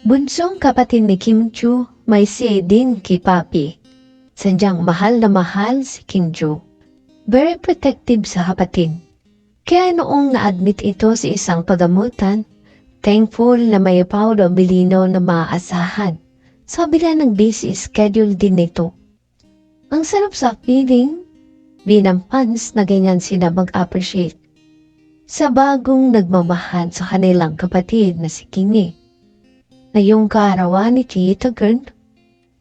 Bunsong kapatid ni Kim Chu, may say din kay Papi. Sadyang mahal na mahal si Kim Chu. Very protective sa kapatid. Kaya noong na-admit ito sa isang pagamutan, thankful na may Paolo Bilino na maaasahan. Sa kabila ng busy schedule din nito. Ang sarap sa feeling, binang fans na ganyan sila mag-appreciate sa bagong nagmamahal sa kanilang kapatid na si Kimi. Ngayong kaarawan ni Tita Girl,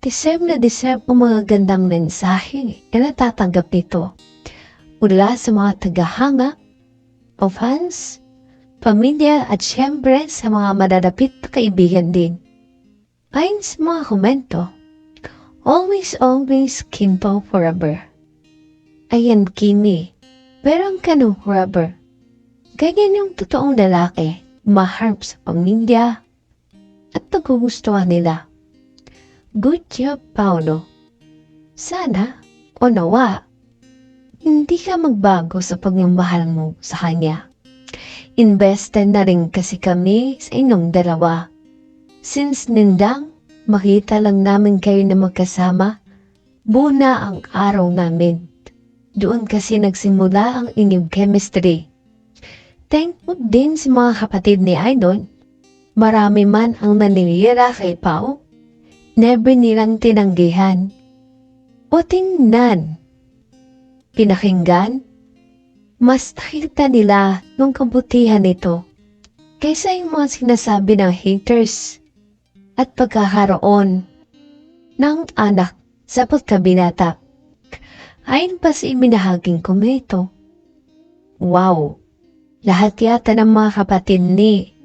deserve na deserve ang mga gandang mensahe na natatanggap nito mula sa mga tagahanga o fans, pamilya at syempre sa mga madadapit na kaibigan din. Ayon sa mga komento, always always Kimpo forever. Ayan Kimi, pero ang kanu forever. Ganyan yung totoong lalaki, maharap sa pamilya, at nagugustuhan nila. Good job, Paolo. Sana, o nawa, hindi ka magbago sa pagmamahal mo sa kanya. Invested na rin kasi kami sa inyong dalawa. Since nindang, makita lang namin kayo na magkasama, buo na ang araw namin. Doon kasi nagsimula ang inyong chemistry. Thankful din si mga kapatid ni Idol. Marami man ang naninira kay Pao. Never nilang tinanggihan. O tingnan. Pinakinggan. Mas nakita nila nung kabutihan nito kaysa yung mga sinasabi ng haters at pagkakaroon ng anak sa pagkabinata. Ayon pa sa iminahaging komento. Wow! Lahat yata ng mga kapatid ni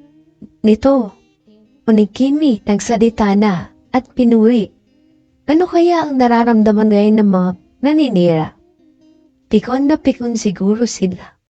nito o ni Kimi nagsalita na at pinuri. Ano kaya ang nararamdaman ngayon ng mga naninira? Pikon na pikon siguro sila.